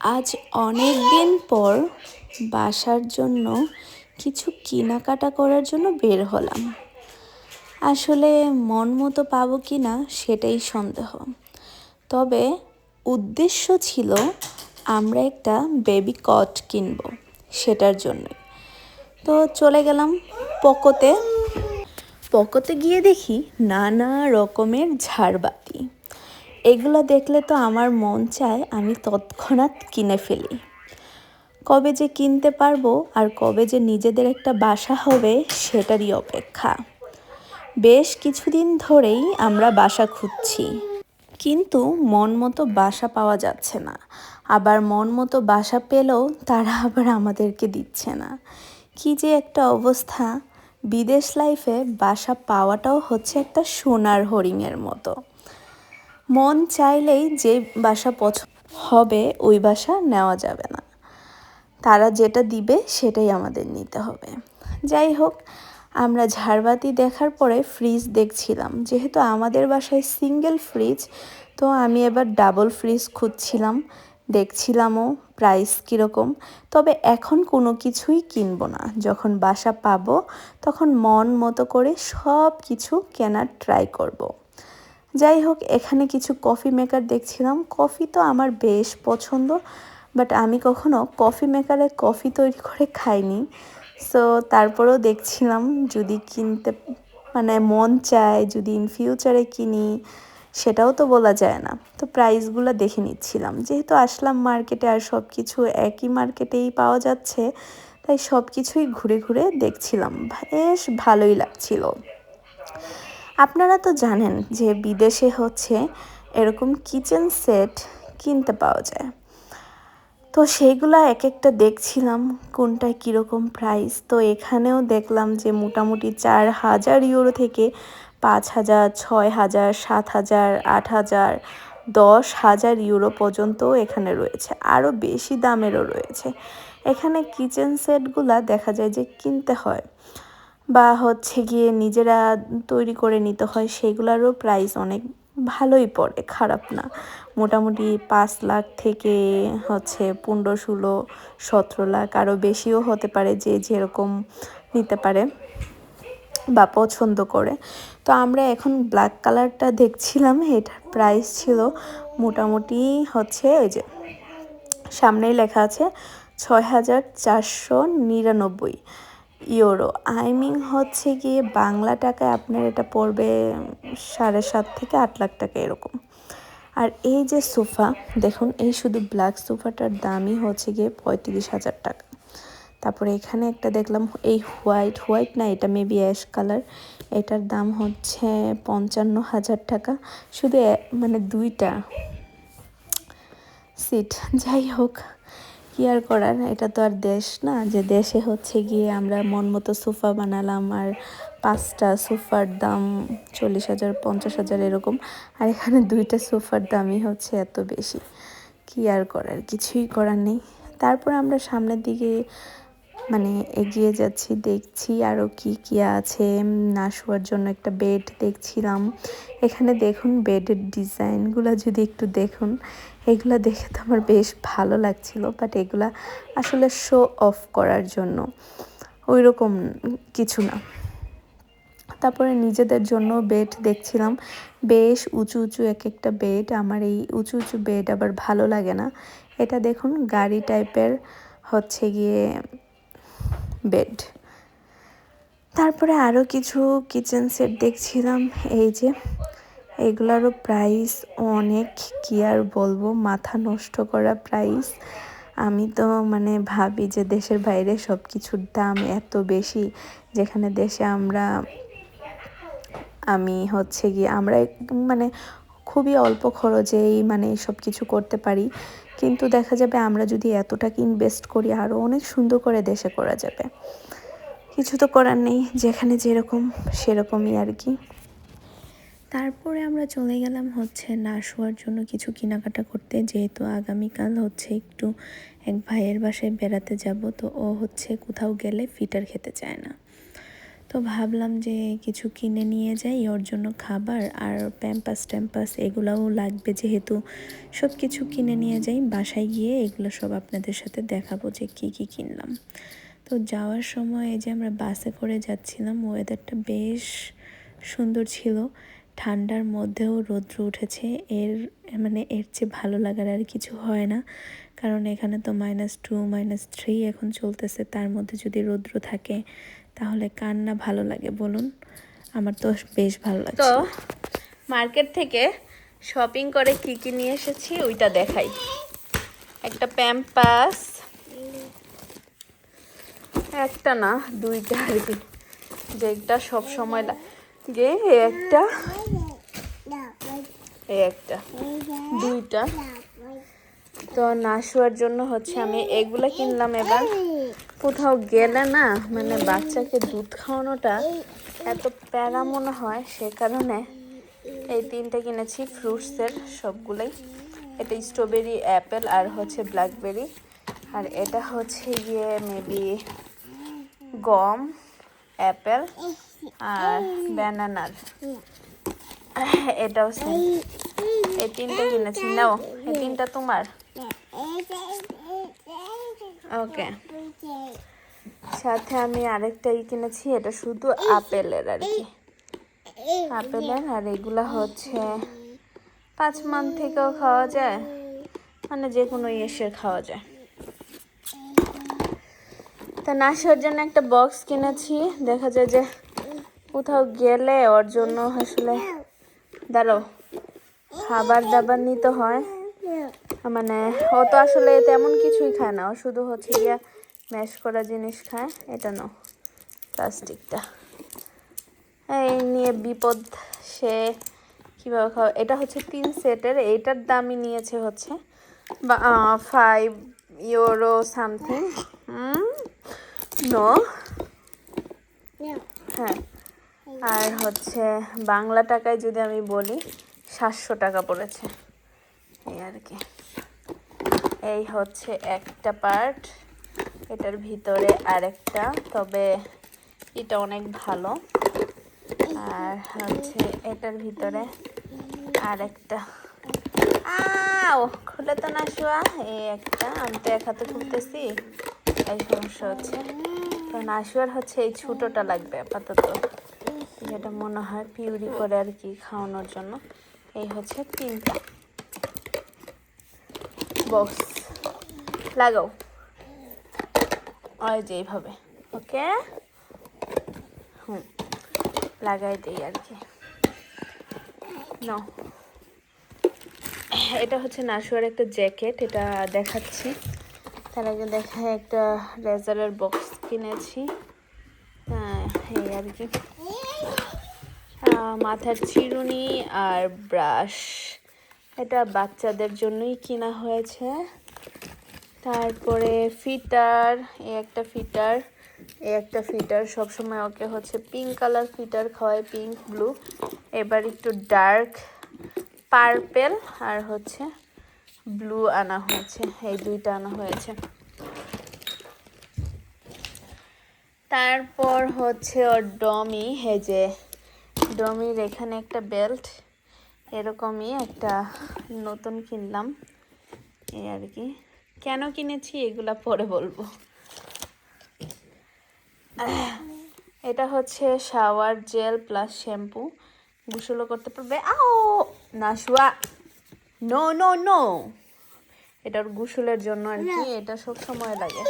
আজ অনেক দিন পর বাসার জন্য কিছু কেনাকাটা করার জন্য বের হলাম। আসলে মন মতো পাবো কি না সেটাই সন্দেহ। তবে উদ্দেশ্য ছিল আমরা একটা বেবি কট কিনবো সেটার জন্য তো চলে গেলাম পকোতে। পকোতে গিয়ে দেখি নানা রকমের ঝাড়বাতি। এগুলো দেখলে তো আমার মন চায় আমি তৎক্ষণাৎ কিনে ফেলি। কবে যে কিনতে পারব আর কবে যে নিজেদের একটা বাসা হবে সেটারই অপেক্ষা। বেশ কিছুদিন ধরেই আমরা বাসা খুঁজছি। কিন্তু মন মতো বাসা পাওয়া যাচ্ছে না। আবার মন মতো বাসা পেলেও তারা আবার আমাদেরকে দিচ্ছে না। কি যে একটা অবস্থা। বিদেশ লাইফে বাসা পাওয়াটাও হচ্ছে একটা সোনার হরিণের মতো। মন চাইলেই যে বাসা পছন্দ হবে, ওই বাসা নেওয়া যাবে না। তারা যেটা দিবে, সেটাই আমাদের নিতে হবে। যাই হোক, আমরা ঝাড়বাতি দেখার পরে ফ্রিজ দেখছিলাম। যেহেতু আমাদের বাসায় সিঙ্গেল ফ্রিজ তো আমি এবার ডাবল ফ্রিজ খুঁজছিলাম। দেখছিলামও প্রাইস কীরকম। তবে এখন কোনো কিছুই কিনবো না। যখন বাসা পাবো, তখন মন মতো করে সব কিছু কেনার ট্রাই করব। যাই হোক, এখানে কিছু কফি মেকার দেখছিলাম। কফি তো আমার বেশ পছন্দ বাট আমি কখনো কফি মেকারে কফি তৈরি করে খাইনি। সো তারপরেও দেখছিলাম যদি কিনতে মানে মন চায়, যদি ইন ফিউচারে কিনি, সেটাও তো বলা যায় না। তো প্রাইসগুলো দেখে নিচ্ছিলাম। যেহেতু আসলাম মার্কেটে আর সব কিছু একই মার্কেটেই পাওয়া যাচ্ছে, তাই সব কিছুই ঘুরে ঘুরে দেখছিলাম। বেশ ভালোই লাগছিল। আপনারা তো জানেন যে বিদেশে হচ্ছে এরকম কিচেন সেট কিনতে পাওয়া যায়। তো সেইগুলো এক একটা দেখছিলাম, কোনটায় কীরকম প্রাইস তো এখানেও দেখলাম যে মোটামুটি চার হাজার ইউরো থেকে পাঁচ হাজার, ছয় হাজার, সাত হাজার, আট হাজার, দশ হাজার ইউরো পর্যন্ত এখানে রয়েছে। আরও বেশি দামেরও রয়েছে। এখানে কিচেন সেটগুলা দেখা যায় যে কিনতে হয়। বা হচ্ছে গিয়ে নিজেরা তৈরি করে নিতে হয়, সেগুলোরও প্রাইস অনেক ভালোই পড়ে, খারাপ না। মোটামুটি পাঁচ লাখ থেকে হচ্ছে পনেরো, ষোলো, সতেরো লাখ আরও বেশিও হতে পারে যে যেরকম নিতে পারে বা পছন্দ করে। তো আমরা এখন ব্ল্যাক কালারটা দেখছিলাম, এটার প্রাইস ছিল মোটামুটি হচ্ছে ওই যে সামনেই লেখা আছে ছয় হাজার চারশো নিরানব্বই। ইউরো। আই মিন হচ্ছে গিয়ে বাংলা টাকায় আপনার এটা পড়বে সাড়ে সাত থেকে আট লাখ টাকা এরকম। আর এই যে সোফা, দেখুন, এই শুধু ব্ল্যাক সোফাটার দামই হচ্ছে গিয়ে পঁয়ত্রিশ হাজার টাকা। তারপরে এখানে একটা দেখলাম, এই হোয়াইট হোয়াইট না, এটা মেবি অ্যাশ কালার এটার দাম হচ্ছে পঞ্চান্ন হাজার টাকা। শুধু মানে দুইটা সিট যাই হোক কি আর করার, এটা তো আর দেশ না, যে দেশে হচ্ছে গিয়ে আমরা মন মতো সোফা বানালাম আর পাঁচটা সোফার দাম চল্লিশ হাজার, পঞ্চাশ হাজার এরকম, আর এখানে দুইটা সোফার দামই হচ্ছে এত বেশি। কি আর করার কিছুই করার নেই। তারপর আমরা সামনের দিকে মানে এগিয়ে যাচ্ছি, দেখছি আরও কি কি আছে। না শোয়ার জন্য একটা বেড দেখছিলাম। এখানে দেখুন বেডের ডিজাইনগুলো যদি একটু দেখুন। এগুলো দেখে তো আমার বেশ ভালো লাগছিল বাট এগুলা আসলে শো অফ করার জন্য। ওই রকম কিছু না। তারপরে নিজেদের জন্য বেড দেখছিলাম। বেশ উঁচু উঁচু এক একটা বেড আমার এই উঁচু উঁচু বেড আবার ভালো লাগে না। এটা দেখুন, গাড়ি টাইপের হচ্ছে গিয়ে বেড তারপরে আরও কিছু কিচেন সেট দেখছিলাম। এই যে এগুলারও প্রাইস অনেক। কি আর বলব, মাথা নষ্ট করা প্রাইস আমি তো মানে ভাবি যে দেশের বাইরে সব কিছুর দাম এত বেশি, যেখানে দেশে আমরা, আমি হচ্ছে গিয়ে আমরা মানে খুবই অল্প খরচেই মানে সব কিছু করতে পারি। কিন্তু দেখা যাবে আমরা যদি এত টাকা ইনভেস্ট করি আরও অনেক সুন্দর করে দেশে করা যাবে। কিছু তো করার নেই, যেখানে যেরকম, সেরকমই আর কি। তারপরে আমরা চলে গেলাম হচ্ছে না শোয়ার জন্য কিছু কেনাকাটা করতে। যেহেতু আগামীকাল হচ্ছে একটু এক ভাইয়ের বাসায় বেড়াতে যাব, তো ও হচ্ছে কোথাও গেলে ফিটার খেতে চায় না। তো ভাবলাম যে কিছু কিনে নিয়ে যাই, ওর জন্য খাবার আর প্যাম্পাস ট্যাম্পাস এগুলোও লাগবে যেহেতু সব কিছু কিনে নিয়ে যাই। বাসায় গিয়ে এগুলো সব আপনাদের সাথে দেখাবো যে কি কি কিনলাম। তো যাওয়ার সময় এই যে আমরা বাসে করে যাচ্ছিলাম ওয়েদারটা বেশ সুন্দর ছিল। ঠান্ডার মধ্যেও রৌদ্র উঠেছে। এর মানে এর চেয়ে ভালো লাগার আর কিছু হয় না। কারণ এখানে তো মাইনাস টু মাইনাস থ্রি এখন চলতেছে। তার মধ্যে যদি রৌদ্র থাকে, তাহলে কার না ভালো লাগে বলুন? আমার তো বেশ ভালো লাগে তো মার্কেট থেকে শপিং করে কি কি নিয়ে এসেছি ওইটা দেখাই। একটা প্যাম্পাস একটা না, দুইটা আর কি। যেটা সব সময় লাগে একটা। এই একটা। দুইটা। তো না শোয়ার জন্য হচ্ছে আমি এগুলো কিনলাম এবার। কোথাও গেলে না মানে বাচ্চাকে দুধ খাওয়ানোটা এত প্যারা মনে হয়, সে কারণে এই তিনটে কিনেছি ফ্রুটসের সবগুলোই। এটা স্ট্রবেরি অ্যাপেল আর হচ্ছে ব্ল্যাকবেরি আর এটা হচ্ছে গিয়ে মেবি গম। অ্যাপেল আর ব্যানানার এটাও সেম এই তিনটে কিনেছি নাও এই তিনটা তোমার। ওকে সাথে আমি আরেকটা ই কিনেছি এটা শুধু আপেলের আর কি। আপেলের আর এগুলা হচ্ছে পাঁচ মান্থ থেকেও খাওয়া যায় মানে যে কোনো ইয়েসের খাওয়া যায়। তা নাসার জন্য একটা বক্স কিনেছি। দেখা যায় যে কোথাও গেলে ওর জন্য আসলে দাঁড়াও খাবার দাবার নিতে হয়। মানে ও তো আসলে তেমন কিছুই খায় না, ও শুধু হচ্ছে গিয়া ম্যাশ করা জিনিস খায়, এটা নাও প্লাস্টিকটা এই নিয়ে বিপদ, সে কীভাবে খাওয়া এটা হচ্ছে তিন সেটের, এইটার দামই নিয়েছে হচ্ছে, বা ফাইভ ইউরো সামথিং নো? হ্যাঁ। আর হচ্ছে বাংলা টাকায় যদি আমি বলি সাতশো টাকা পড়েছে। এই আর কি। এই হচ্ছে একটা পার্ট এটার ভিতরে আরেকটা তবে এটা অনেক ভালো। আর হচ্ছে এটার ভিতরে আরেকটা। আও! খুলে তো না শোয়া। এই একটা আমি তো এক হাতে খুলতেছি। এই সমস্যা হচ্ছে তো নাশুয়ার হচ্ছে এই ছোটোটা লাগবে আপাতত। যেটা মনে হয় পিউরি করে আর কি খাওয়ানোর জন্য। এই হচ্ছে তিনটা। বক্স। লাগাও। ওই যে এইভাবে। ওকে? হুম। লাগাই দিই আর কি। ন এটা হচ্ছে নাশুয়ার একটা জ্যাকেট। এটা দেখাচ্ছি। তার আগে দেখায় একটা রেজারের বক্স কিনেছি। হ্যাঁ এই আর কি। মাথার চিরুনি আর ব্রাশ। এটা বাচ্চাদের জন্যই কিনা হয়েছে। তারপরে ফিটার, এই একটা ফিটার, এই একটা ফিটার সবসময় ওকে হচ্ছে পিঙ্ক কালার ফিটার খাওয়ায় পিঙ্ক ব্লু এবার একটু ডার্ক পার্পেল আর হচ্ছে ব্লু আনা হয়েছে, এই দুইটা আনা হয়েছে। তারপর হচ্ছে ওর ডমি হেজে ডমির এখানে একটা বেল্ট, এরকমই একটা নতুন কিনলাম। এই আর কি। কেন কিনেছি এগুলা পরে বলব। এটা হচ্ছে শাওয়ার জেল প্লাস শ্যাম্পু। গোসলও করতে পারবে। আও! না শুয়া নো নো নো এটার গোসলের জন্য আর কি এটা সব সময় লাগে।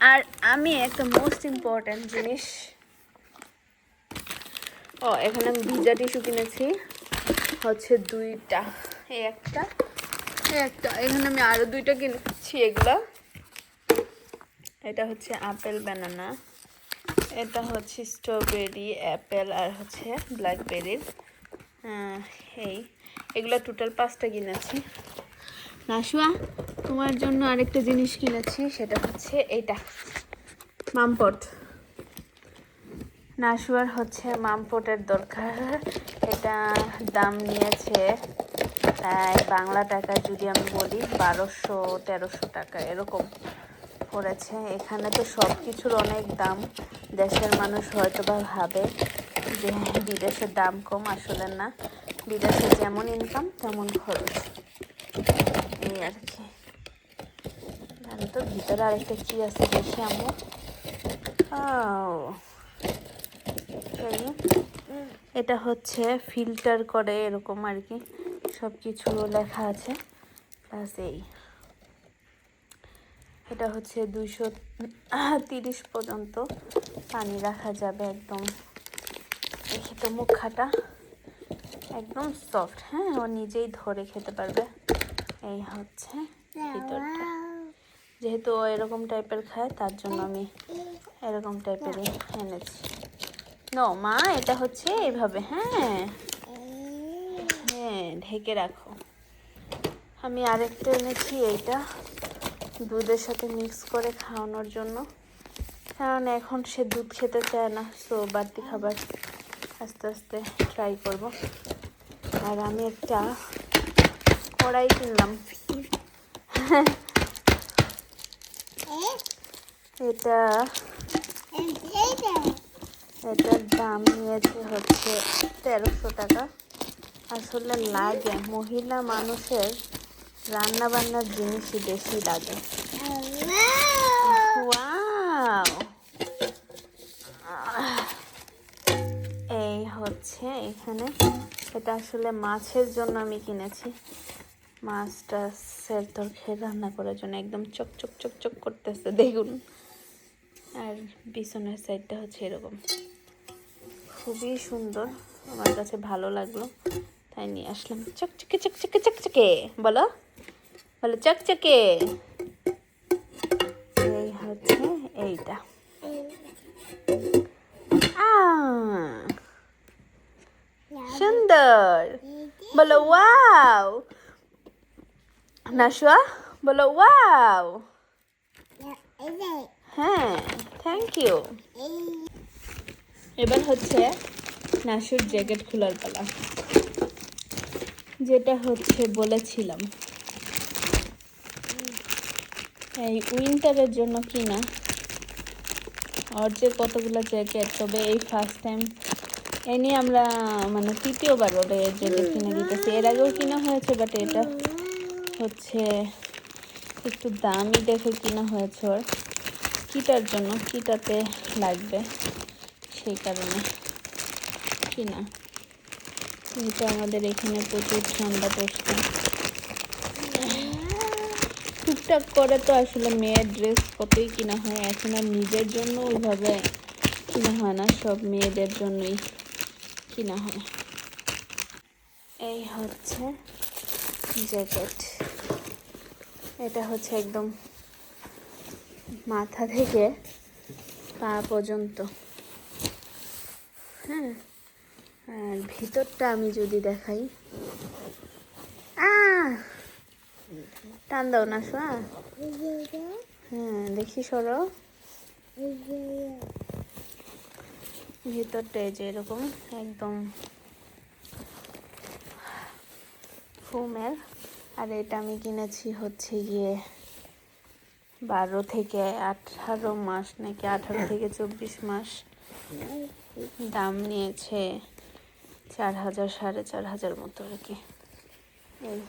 আর আমি একটা মোস্ট ইম্পর্ট্যান্ট জিনিস। ও এখানে আমি ভিজা টিস্যু কিনেছি। হচ্ছে দুইটা। এই একটা এই একটা। এখানে আমি আরও দুইটা কিনেছি এগুলা। এটা হচ্ছে আপেল ব্যানানা এটা হচ্ছে স্ট্রবেরি অ্যাপেল আর হচ্ছে ব্ল্যাকবেরির এই, এগুলো টোটাল পাঁচটা কিনেছি। নাশুয়া তোমার জন্য আরেকটা জিনিস কিনেছি, সেটা হচ্ছে এইটা, মামপট। নাশুয়ার হচ্ছে মামপটের দরকার। এটা দাম নিয়েছে বাংলা টাকা যদি আমি বলি বারোশো, তেরোশো টাকা, এরকম। পড়েছে এখানে তো সব কিছুর অনেক দাম। দেশের মানুষ হয়তো বা ভাবে যে বিদেশের দাম কম আসলে না। বিদেশে যেমন ইনকাম তেমন খরচ। এই আর কি। আর তো ভিতরে আরেকটা কি আছে দেখি। এই, এটা হচ্ছে ফিল্টার করে এরকম আর কি। সব কিছু লেখা আছে। প্লাস এই। এটা হচ্ছে দুইশো তিরিশ পর্যন্ত পানি রাখা যাবে একদম। দেখি তো মুখাটা একদম সফট হ্যাঁ? ও নিজেই ধরে খেতে পারবে। এই হচ্ছে ভিতরটা। যেহেতু ও এরকম টাইপের খায়, তার জন্য আমি এরকম টাইপেরই এনেছি। নো মা, এটা হচ্ছে এইভাবে হ্যাঁ? হ্যাঁ ঢেকে রাখো। আমি আরেকটা এনেছি, এইটা। দুধের সাথে মিক্স করে খাওয়ানোর জন্য। কারণ এখন সে দুধ খেতে চায় না সো বাড়তি খাবার আস্তে আস্তে ট্রাই করব। আর আমি একটা কড়াই কিনলাম। এটা এটার দাম নিয়েছে হচ্ছে তেরোশো টাকা। আসলে লাগে, মহিলা মানুষের রান্না বান্নার জিনিসই বেশি লাগে। এই হচ্ছে এখানে। এটা আসলে মাছের জন্য আমি কিনেছি। মাছটা সের তরকারি রান্না করার জন্য একদম চক চক চক চক করতেছে দেখুন। আর পিছনের সাইডটা হচ্ছে এরকম। খুবই সুন্দর। আমার কাছে ভালো লাগল। তাই নিয়ে আসলাম। চকচকে চকচকে চকচকে। বলো। বলো চকচকে। এই হচ্ছে এইটা। সুন্দর। বলো, ওয়াও। নাশুয়া বলো, ওয়াও। হ্যাঁ থ্যাংক ইউ এবার হচ্ছে নাসুর জ্যাকেট খোলার পালা, যেটা হচ্ছে বলেছিলাম। এই উইন্টারের জন্য কিনা? ওর যে কতগুলো জ্যাকেট তবে এই ফার্স্ট টাইম এ নিয়ে আমরা মানে তৃতীয়বার এর জন্য কিনে দিতেছি। এর আগেও কিনা হয়েছে বাট এটা হচ্ছে একটু দামি দেখে কিনা হয়েছে ওর। কিটার জন্য, কিটাতে লাগবে সেই কারণে কিনা। কিন্তু আমাদের এখানে প্রচুর ঠান্ডা পড়ছে। টুকটাক করে তো আসলে মেয়ের ড্রেস কতই কিনা হয়। এখন আর নিজের জন্য ওইভাবে কিনা হয় না, সব মেয়েদের জন্যই কিনা হয়। এই হচ্ছে জ্যাকেট। এটা হচ্ছে একদম মাথা থেকে পা পর্যন্ত। হ্যাঁ আর ভিতরটা আমি যদি দেখাই। আহ! টান দাও না শোয়া হ্যাঁ দেখি সরো। ভিতরটা এই যে এরকম, একদম ফোমের। আর এটা আমি কিনেছি হচ্ছে গিয়ে বারো থেকে আঠারো মাস, নাকি আঠারো থেকে চব্বিশ মাস। দাম নিয়েছে চার হাজার, সাড়ে চার হাজার মতো আর কি। এই।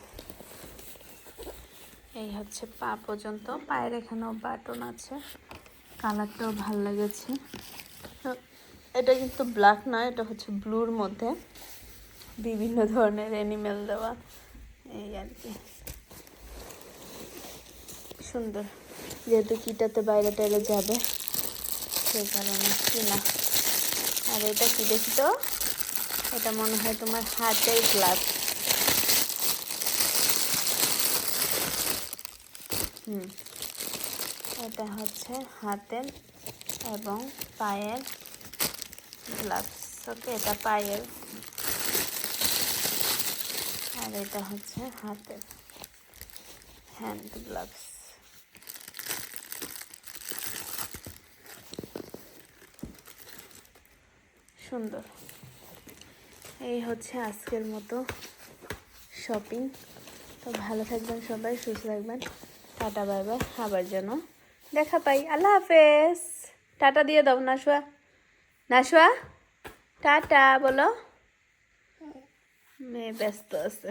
এই হচ্ছে পা পর্যন্ত। পায়ের এখানেও বাটন আছে। কালারটাও ভালো লেগেছে। এটা কিন্তু ব্ল্যাক না এটা হচ্ছে ব্লুর মধ্যে। বিভিন্ন ধরনের অ্যানিমেল দেওয়া। এই আর কি। সুন্দর। যেহেতু কিটাতে বাইরে টাইরে যাবে, সেই কারণে কিনা। আর এটা কি দেখি তো এটা মনে হয় তোমার হাতের গ্লাস হুম। এটা হচ্ছে হাতের এবং পায়ের গ্লাভস ওকে এটা পায়ের। আর এটা হচ্ছে হাতের হ্যান্ড গ্লাভস সুন্দর। এই হচ্ছে আজকের মতো শপিং তো ভালো থাকবেন সবাই, সুস্থ থাকবেন। টাটা, বাই বাই, আবার যেন দেখা পাই, আল্লাহ হাফেজ। টাটা দিয়ে দাও নাশুয়া নাশুয়া টাটা, বলো। মেয়ে ব্যস্ত আছে।